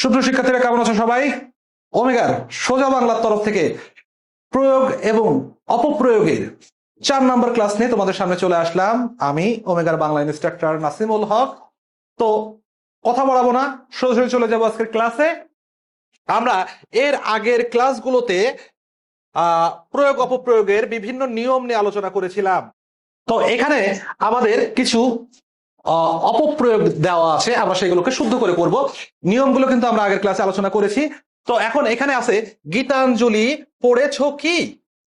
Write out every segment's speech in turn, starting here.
সুপ্রিয় শিক্ষার্থীরা, কেমন আছো সবাই? ওমেগার সোজা বাংলার তরফ থেকে প্রয়োগ এবং অপপ্রয়োগের চার নম্বর ক্লাস নিয়ে তোমাদের সামনে চলে আসলাম। আমি ওমেগার বাংলা ইনস্ট্রাক্টর নাসিমুল হক। তো কথা বলাবো না সোজাসুজি চলে যাব আজকের ক্লাসে। আমরা এর আগের ক্লাসগুলোতে প্রয়োগ অপপ্রয়োগের বিভিন্ন নিয়ম নিয়ে আলোচনা করেছিলাম। তো এখানে আমাদের কিছু অপপ্রয়োগ দেওয়া আছে, আমরা সেগুলোকে শুদ্ধ করে করব নিয়মগুলো কিন্তু আমরা আগের ক্লাসে আলোচনা করেছি। তো এখন এখানে আছে, গীতাঞ্জলি পড়েছ কি?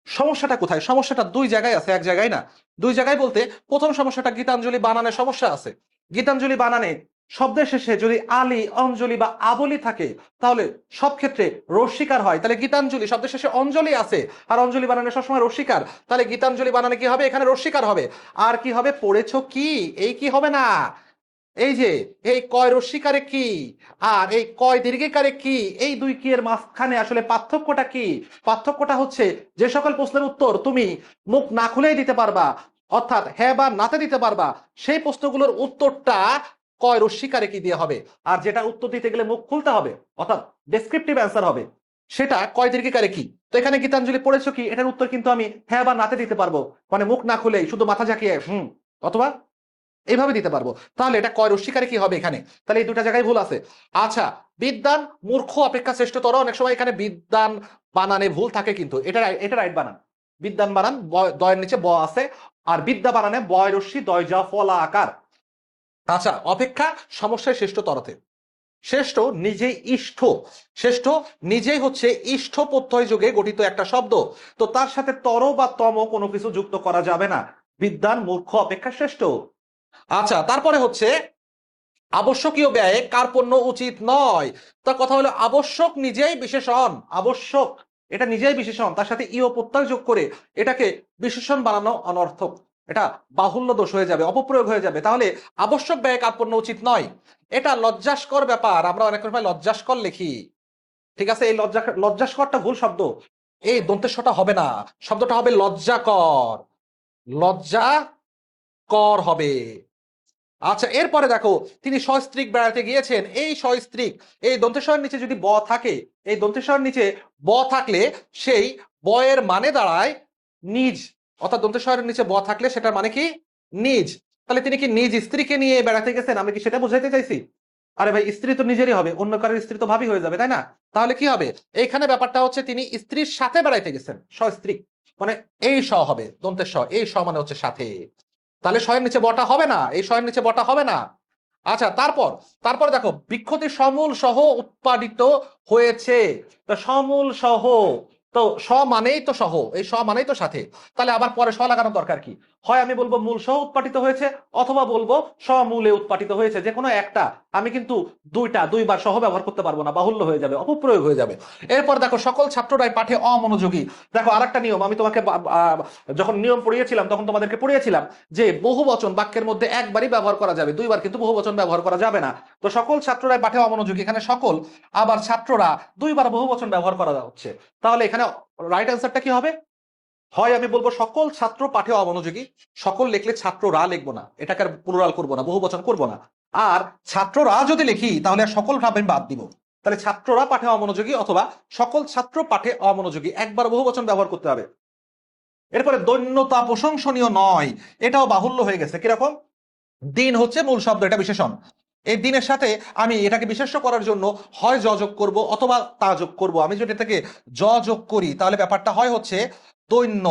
সমস্যাটা কোথায়? সমস্যাটা দুই জায়গায় আছে, এক জায়গায় না। দুই জায়গায় বলতে, প্রথম সমস্যাটা গীতাঞ্জলি বানানে সমস্যা আছে। গীতাঞ্জলি বানানে শব্দের শেষে যদি আলী, অঞ্জলি বা আবলি থাকে, তাহলে সব ক্ষেত্রে রস্বীকার হয়। তাহলে গীতাঞ্জলি, শব্দের শেষে অঞ্জলি আছে। আর অঞ্জলি বানানে সবসময় রস্বীকার তাহলে গীতাঞ্জলি বানানে কি হবে? এখানে রস্বীকার হবে। আর কি হবে? পড়েছ কি? এই কি হবে না? এই যে, এই কয় রস্বীকারে কি? আর এই কয় দীর্ঘিকারে কি? এই দুই কি এর মাঝখানে আসলে পার্থক্যটা কি? পার্থক্যটা হচ্ছে যে সকল প্রশ্নের উত্তর তুমি মুখ না খুলেই দিতে পারবা, অর্থাৎ হ্যাঁ বা নাতে দিতে পারবা, সেই প্রশ্নগুলোর উত্তরটা কয় রস্বীকারে কি দিয়ে হবে? আর যেটা উত্তর দিতে গেলে মুখ খুলতে হবে, অর্থাৎ ডেসক্রিপটিভ অ্যান্সার হবে। সেটা কয় দীর্ঘিকারে কি? তো এখানে গীতাঞ্জলি পড়েছো কি? এটার উত্তর কিন্তু আমি হ্যাঁ বা নাতে দিতে পারব। মানে মুখ না খুলেই, শুধু মাথা ঝাঁকিয়ে, হুম, অথবা এইভাবে দিতে পারব। তাহলে এটা কয় রস্বীকারে কি হবে এখানে? তাহলে এই দুটা জায়গায় ভুল আছে। আচ্ছা বিদ্যান মূর্খ, অপেক্ষা শ্রেষ্ঠতর অনেক সময় এখানে বিদ্যান বানানে ভুল থাকে কিন্তু। এটা এটা রাইট বানান। বিদ্যান বানান দয়ের নিচে ব আছে, আর বিদ্যা বানানে বয় রশ্মি, দয় যা ফলা, আকার। আচ্ছা অপেক্ষা সমস্যায় শ্রেষ্ঠতরতে শ্রেষ্ঠ নিজেই ইষ্ঠ। শ্রেষ্ঠ নিজেই হচ্ছে ইষ্ঠ প্রত্যয় যোগে গঠিত একটা শব্দ। তো তার সাথে তর বা তম কোনো কিছু যুক্ত করা যাবে না। বিদ্যান, মূর্খ, অপেক্ষা শ্রেষ্ঠ। আচ্ছা তারপরে হচ্ছে আবশ্যকীয় ব্যয়ে কার্পণ্য উচিত নয়। তার কথা হলো আবশ্যক নিজেই বিশেষণ। আবশ্যক, এটা নিজেই বিশেষণ। তার সাথে ইও প্রত্যয় যোগ করে এটাকে বিশেষণ বানানো অনর্থক। এটা বাহুল্য দোষ হয়ে যাবে, অপপ্রয়োগ হয়ে যাবে। তাহলে আবশ্যক ব্যয়ে কার্পণ্য উচিত নয়। এটা লজ্জাস্কর ব্যাপার, আমরা অনেক সময় লজ্জাস্কর লিখি। ঠিক আছে? এই লজ্জা, লজ্জাস্করটা ভুল শব্দ। এই দন্তেশ্বটা হবে না। শব্দটা হবে লজ্জাকর। লজ্জা কর হবে। আচ্ছা এরপরে দেখো, তিনি সস্ত্রীক বেড়াতে গিয়েছেন। এই সস্ত্রীক এই দন্তেশ্বরের নিচে যদি ব থাকে, এই দন্তেশ্বরের নিচে ব থাকলে সেই বয়ের মানে দাঁড়ায় নিজ। অর্থাৎ দন্তেশ্বরের নিচে ব থাকলে সেটার মানে কি? নিজ। তাহলে তিনি কি নিজ স্ত্রীকে নিয়ে বেড়াতে গেছেন? আমি কি সেটা বুঝাইতে চাইছি? আরে ভাই, স্ত্রী তো নিজেরই হবে। অন্য কারোর স্ত্রী তো ভাবি হয়ে যাবে, তাই না? তাহলে কি হবে? এইখানে ব্যাপারটা হচ্ছে তিনি স্ত্রীর সাথে বেড়াইতে গেছেন সস্ত্রীক মানে এই স হবে দন্তের স এই স মানে হচ্ছে সাথে। তাহলে শয়ের নিচে বটা হবে না? এই শয়ের নিচে বটা হবে না? আচ্ছা তারপর তারপর দেখো বৃক্ষটি সমূল সহ উৎপাদিত হয়েছে। সমূল সহ তো স মানেই তো সহ, এই স মানেই তো সাথে। তাহলে আবার পরে স লাগানোর দরকার কি? হয় আমি বলব মূল সহ উৎপাদিত হয়েছে, অথবা বলব সমূলে উৎপাদিত হয়েছে। যে কোনো একটা আমি কিন্তু দুইটা, দুইবার সহ ব্যবহার করতে পারব না, বাহুল্য হয়ে যাবে, অপপ্রয়োগ হয়ে যাবে। এরপর দেখো, সকল ছাত্ররাই পাঠে অমনোযোগী। দেখো, আরেকটা নিয়ম, আমি তোমাকে যখন নিয়ম পড়িয়েছিলাম, তখন তোমাদেরকে পড়িয়েছিলাম যে বহু বচন বাক্যের মধ্যে একবারই ব্যবহার করা যাবে, দুইবার কিন্তু বহু বচন ব্যবহার করা যাবে না। তো সকল ছাত্ররাই পাঠে অমনোযোগী, এখানে সকল, আবার ছাত্ররা দুইবার বহু বচন ব্যবহার করা হচ্ছে। তাহলে এখানে রাইট অ্যান্সারটা কি হবে? হয় আমি বলব সকল ছাত্র পাঠে অমনোযোগী, সকল লিখলে ছাত্ররা লিখব না, এটাকে আর পুনরাল করব না, বহু বচন করব না। আর ছাত্ররা যদি লিখি, তাহলে আর সকল ভাবে আমি বাদ দিব। তাহলে ছাত্ররা পাঠে অমনোযোগী অথবা সকল ছাত্র পাঠে অমনোযোগী, একবার বহু বচন ব্যবহার করতে হবে। এরপরে দৈন্যতা প্রশংসনীয় নয়, এটাও বাহুল্য হয়ে গেছে, কীরকম? দিন হচ্ছে মূল শব্দ, এটা বিশেষণ। এই দিনের সাথে আমি এটাকে বিশেষ্য করার জন্য হয় যোগ করব অথবা তা যোগ করব। আমি যদি এটাকে যোগ করি, তাহলে ব্যাপারটা হয় হচ্ছে দৈন্য।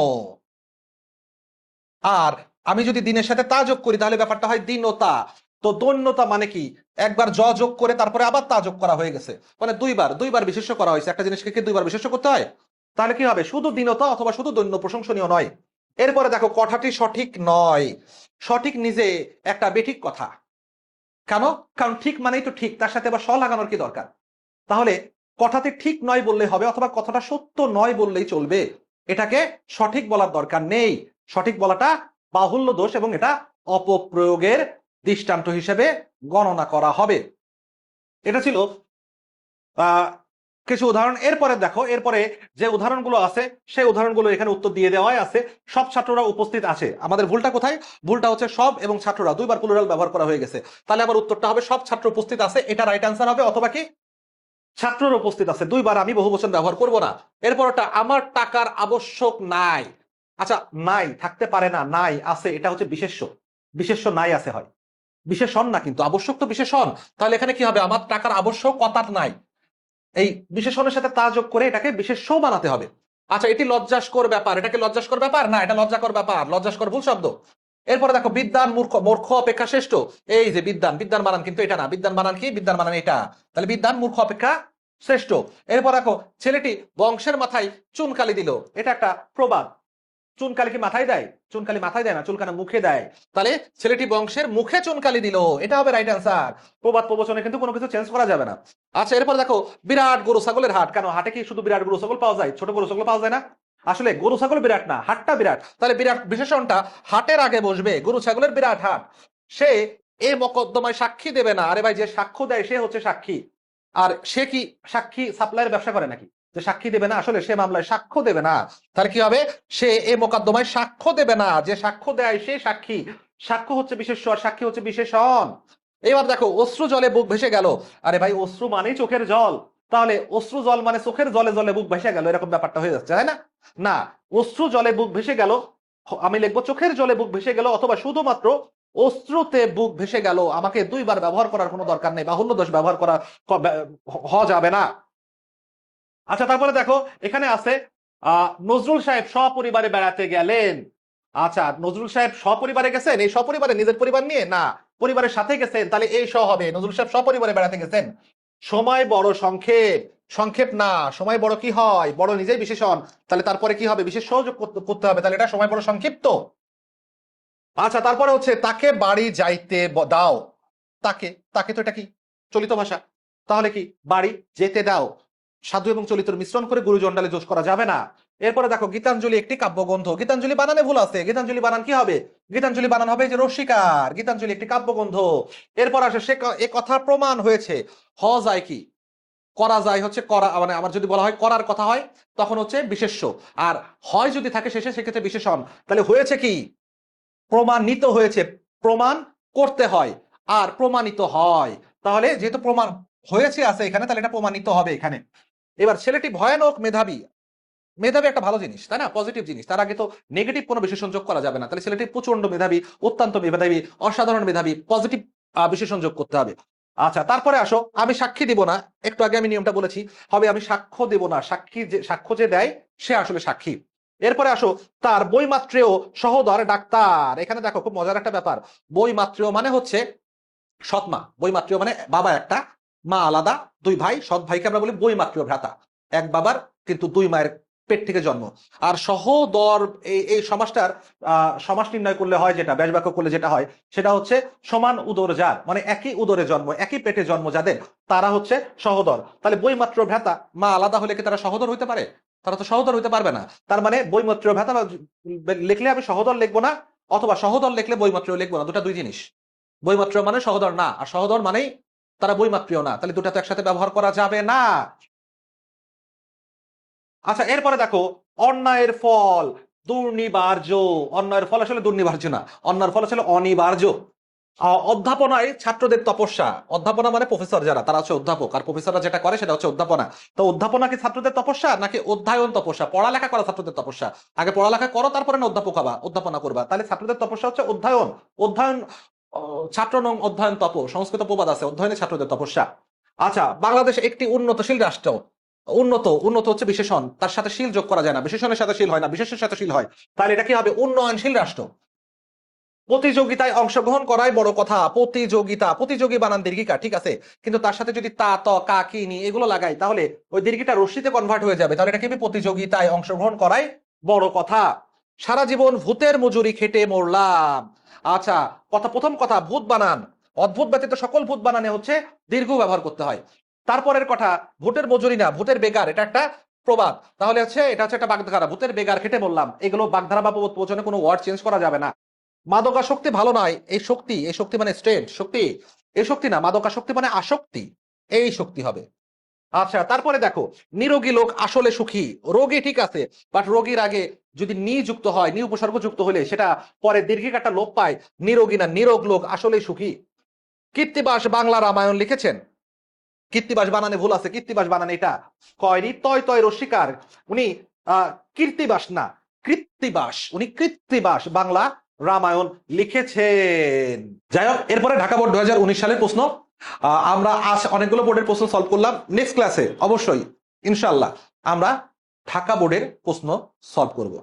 আর আমি যদি দিনের সাথে তা যোগ করি, তাহলে ব্যাপারটা হয় দীনতা। তো দৈন্যতা মানে কি? একবার জ যোগ করে তারপরে আবার তা যোগ করা হয়ে গেছে। মানে দুইবার দুইবার বিশেষ্য করা হয়েছে। একটা জিনিসকে কি দুইবার বিশেষ্য করতে হয়? তাহলে কি হবে? শুধু দীনতা অথবা শুধু দৈন্য প্রশংসনীয় নয়। এরপরে দেখো, কথাটি সঠিক নয়। সঠিক নিজে একটা বেঠিক কথা। কেন? কারণ ঠিক মানেই তো ঠিক। তার সাথে আবার স লাগানোর কি দরকার? তাহলে কথাটি ঠিক নয় বললে হবে অথবা কথাটা সত্য নয় বললেই চলবে। এটাকে সঠিক বলার দরকার নেই। সঠিক বলাটা বাহুল্য দোষ এবং এটা অপপ্রয়োগের দৃষ্টান্ত হিসেবে গণনা করা হবে। এটা ছিল কিছু উদাহরণ। এরপরে দেখো, এরপরে যে উদাহরণগুলো আছে, সেই উদাহরণগুলো এখানে উত্তর দিয়ে দেওয়াই আছে। সব ছাত্ররা উপস্থিত আছে। আমাদের ভুলটা কোথায়? ভুলটা হচ্ছে সব এবং ছাত্ররা। দুইবার প্লুরাল ব্যবহার করা হয়ে গেছে। তাহলে আবার উত্তরটা হবে, সব ছাত্র উপস্থিত আছে, এটা রাইট অ্যান্সার হবে অথবা কি? ছাত্রর উপস্থিত আছে, দুইবার আমি বহু বচন ব্যবহার করব না। এরপরটা, আমার টাকার আবশ্যক নাই। আচ্ছা নাই, থাকতে পারে না, নাই, আছে, এটা হচ্ছে বিশেষ্য। বিশেষ্য নাই আছে হয়। বিশেষণ না কিন্তু, আবশ্যক তো বিশেষণ। তাহলে এখানে কি হবে? আমার টাকার আবশ্যকতার নাই। এই বিশেষণের সাথে তা যোগ করে এটাকে বিশেষ্য বানাতে হবে। আচ্ছা এটি লজ্জাস্কর ব্যাপার। এটাকে লজ্জাস্কর ব্যাপার? না, এটা লজ্জাকর ব্যাপার। লজ্জাস্কর ভুল শব্দ। এরপরে দেখো বিদ্যান মূর্খ মূর্খ অপেক্ষা শ্রেষ্ঠ। এই যে বিদ্যান বিদ্যান বানান কিন্তু এটা না। বিদ্যান বানান কি? বিদ্যান বানান এটা। তাহলে বিদ্যান মূর্খ অপেক্ষা শ্রেষ্ঠ। এরপর দেখো, ছেলেটি বংশের মাথায় চুনকালি দিল। এটা একটা প্রবাদ। চুনকালি কি মাথায় দেয়? চুনকালি মাথায় দেয় না চুনকালি মুখে দেয়। তাহলে ছেলেটি বংশের মুখে চুনকালি দিল। এটা হবে রাইট অ্যান্সার প্রবাদ, প্রবচনে কিন্তু কোনো কিছু চেঞ্জ করা যাবে না। আচ্ছা এরপর দেখো, বিরাট গরু ছাগলের হাট। কেন, হাটে কি শুধু বিরাট গরু ছাগল পাওয়া যায়? ছোট গরু ছাগল পাওয়া যায় না? আসলে গরু, ছাগল বিরাট না, হাটটা বিরাট। তাহলে বিরাট বিশেষণটা, হাটের আগে বসবে, গরু, ছাগলের বিরাট হাট। সে এ মকদ্দমায় সাক্ষী দেবে না। আরে ভাই, যে সাক্ষ্য দেয়, সে হচ্ছে সাক্ষী। আর সে কি সাক্ষী সাপ্লাইয়ের ব্যবসা করে নাকি? যে সাক্ষী দেবে না, আসলে সে মামলায় সাক্ষ্য দেবে না। তাহলে কি হবে? সে এ মোকদ্দমায় সাক্ষ্য দেবে না। যে সাক্ষ্য দেয়, সে সাক্ষী। সাক্ষ্য হচ্ছে বিশেষ্য, আর সাক্ষী হচ্ছে বিশেষণ। এবার দেখো, অশ্রু জলে বুক ভেসে গেল। আরে ভাই, অশ্রু মানেই চোখের জল। তাহলে অশ্রু জল মানে চোখের জলে জলে বুক ভেসে গেল, এরকম ব্যাপারটা হয়ে যাচ্ছে, তাই না? না, অশ্রু জলে বুক ভেসে গেল আমি লিখব চোখের জলে বুক ভেসে গেল অথবা শুধুমাত্র অশ্রুতে বুক ভেসে গেল, আমাকে দুইবার ব্যবহার করার কোনো দরকার নেই, বাহুল্য দোষ ব্যবহার করা হওয়া যাবে না। আচ্ছা তারপরে দেখো, এখানে আছে নজরুল সাহেব সপরিবারে বেড়াতে গেলেন। আচ্ছা নজরুল সাহেব সপরিবারে গেছেন? এই সপরিবারে নিজের পরিবার নিয়ে? না, পরিবারের সাথে গেছেন, তাহলে এই স হবে। নজরুল সাহেব সপরিবারে বেড়াতে গেছেন। সময় বড় সংক্ষেপ। সংক্ষেপ না, সময় বড় কি হয়? বড় নিজেই বিশেষণ। তাহলে তারপরে কি হবে? বিশেষ সহযোগ করতে- হবে। তাহলে এটা সময় বড় সংক্ষিপ্ত। আচ্ছা তারপরে হচ্ছে তাকে বাড়ি যাইতে দাও। তাকে তাকে তো এটা কি? চলিত ভাষা। তাহলে কি? বাড়ি যেতে দাও। সাধু এবং চলিতর মিশ্রণ করে গুরুজন্ডালে জোশ করা যাবে না। এরপরে দেখো, গীতাঞ্জলি একটি কাব্যগ্রন্থ। গীতাঞ্জলি বানানে ভুল আছে। গীতাঞ্জলি বানান কি হবে? গীতাঞ্জলি বানান হবে যে রসিকার। গীতাঞ্জলি একটি কাব্যগ্রন্থ। এরপর আসে সে এ কথা প্রমাণ হয়েছে। হ যায় কি? করা যায় হচ্ছে করা মানে আমার যদি বলা হয় করার কথা হয়, তখন হচ্ছে বিশেষ্য। আর হয় যদি থাকে শেষে, সেক্ষেত্রে বিশেষণ। তাহলে হয়েছে কি? প্রমাণিত হয়েছে। প্রমাণ করতে হয়। আর প্রমাণিত হয়। তাহলে যেহেতু প্রমাণ হয়েছে, আছে এখানে, তাহলে এটা প্রমাণিত হবে এখানে। এবার ছেলেটি ভয়ানক মেধাবী। মেধাবী একটা ভালো জিনিস, তাই না? পজিটিভ জিনিস। তার আগে তো নেগেটিভ কোনো বিশেষণ যোগ করা যাবে না। তাহলে ছেলেটি প্রচণ্ড মেধাবী, অত্যন্ত মেধাবী, অসাধারণ মেধাবী পজিটিভ বিশেষণ যোগ করতে হবে। আচ্ছা তারপরে আসো। আমি সাক্ষী দিব না। একটু আগে আমি নিয়মটা বলেছি। হবে আমি সাক্ষ্য দেব না। সাক্ষী যে, সাক্ষ্য যে দেয়, সে আসলে সাক্ষী। এরপরে আসো। তার বইমাত্রেও সহদর ডাক্তার। এখানে দেখো, খুব মজার একটা ব্যাপার। বইমাত্রেও মানে হচ্ছে সৎমা। বইমাত্রীয় মানে বাবা একটা মা আলাদা, দুই ভাই, সৎ ভাইকে আমরা বলি বইমাত্রীয় ভ্রাতা এক বাবার কিন্তু দুই মায়ের পেট থেকে জন্ম। আর সহদর এই এই সমাজটার সমাস নির্ণয় করলে হয় যেটা ব্যাস বাক্য করলে যেটা হয়, সেটা হচ্ছে সমান উদর যার মানে একই উদরে জন্ম, একই পেটে জন্ম যাদের, তারা হচ্ছে সহদর। তাহলে বইমাত্র ভ্রাতা মা আলাদা হলে কি তারা সহদর হইতে পারে? তারা তো সহদর হইতে পারবে না। তার মানে বইমাত্র ভ্রাতা লিখলে আমি সহদর লিখব না, অথবা সহদর লিখলে বইমাত্র লিখব না, দুটা দুই জিনিস। বইমাত্র মানে সহদর না, আর সহদর মানেই তারা বইমাত্রীয় না। তাহলে দুটা তো একসাথে ব্যবহার করা যাবে না। আচ্ছা এরপরে দেখো, অন্যায়ের ফল, দুর্নিবার্য। অন্যায়ের ফল আসলে দুর্নিবার্য না। অন্যায়ের ফল আসলে অনিবার্য। অধ্যাপনায় ছাত্রদের তপস্যা। অধ্যাপনা মানে প্রফেসর যারা, তারা হচ্ছে অধ্যাপক। আর প্রফেসররা যেটা করে, সেটা হচ্ছে অধ্যাপনা। তো অধ্যাপনা কি ছাত্রদের তপস্যা, নাকি অধ্যায়ন তপস্যা? পড়ালেখা করা ছাত্রদের তপস্যা। আগে পড়ালেখা করো, তারপরে না অধ্যাপক হবা, অধ্যাপনা করবা। তাহলে ছাত্রদের তপস্যা হচ্ছে অধ্যায়ন। অধ্যয়ন ছাত্র নং অধ্যয়ন তপ সংস্কৃত প্রবাদ আছে, অধ্যয়নে ছাত্রদের তপস্যা। আচ্ছা বাংলাদেশ একটি উন্নতশীল রাষ্ট্র। উন্নত উন্নত হচ্ছে বিশেষণ। তার সাথে শীল যোগ করা যায় না, বিশেষণের সাথে শীল হয় না, বিশেষের সাথে শীল হয়। তাহলে এটা কি হবে? উন্নয়নশীল রাষ্ট্র। প্রতিযোগিতায় অংশগ্রহণ করাই বড় কথা। প্রতিযোগিতা, প্রতিযোগী বানান দীর্ঘিকা, ঠিক আছে? কিন্তু তার সাথে যদি তা, ত, কা, কি, নি, এগুলো লাগাই, তাহলে ওই দীর্ঘিটা রশ্মিতে কনভার্ট হয়ে যাবে। তাহলে এটা কি প্রতিযোগিতায় অংশগ্রহণ করাই বড় কথা। সারা জীবন ভূতের মজুরি খেটে মরলাম। আচ্ছা কথা প্রথম কথা, ভূত বানান। অদ্ভুত ব্যতীত সকল ভূত বানানে হচ্ছে দীর্ঘ ব্যবহার করতে হয়। তারপরের কথা, ভূতের মজুরি না, ভূতের বেগার এটা একটা প্রবাদ। তাহলে হচ্ছে, এটা হচ্ছে একটা বাগধারা, ভূতের বেগার খেটে বললাম। এগুলো বাগধারা বা প্রবচনে কোনো ওয়ার্ড চেঞ্জ করা যাবে না। মাদকাসক্তি ভালো নয়, এই শক্তি এই শক্তি মানে স্ট্রেন্থ শক্তি। এই শক্তি না, মাদকাসক্তি মানে আসক্তি। এই শক্তি হবে। আচ্ছা তারপরে দেখো, নিরোগী লোক আসলে সুখী, রোগী ঠিক আছে বাট রোগীর আগে যদি নি যুক্ত হয়, নি উপসর্গ যুক্ত হলে সেটা পরে দীর্ঘিকাটা লোপ পায়, নিরোগী না, নিরোগ লোক আসলে সুখী। কীর্তিবাস বাংলা রামায়ণ লিখেছেন? কীর্তিবাস বানানে ভুল আছে, কীর্তিবাস বানানে এটা কয়নি তয় তয় রসিকার, উনি কীর্তিবাস না, কৃত্তিবাস, উনি কৃত্তিবাস বাংলা রামায়ণ লিখেছেন। যাই হোক, এরপরে ঢাকা বোর্ড দু সালের প্রশ্ন আমরা আজ অনেকগুলো বোর্ডের প্রশ্ন সলভ করলাম। নেক্সট ক্লাসে অবশ্যই ইনশাল্লাহ আমরা ঢাকা বোর্ডের প্রশ্ন সলভ করব।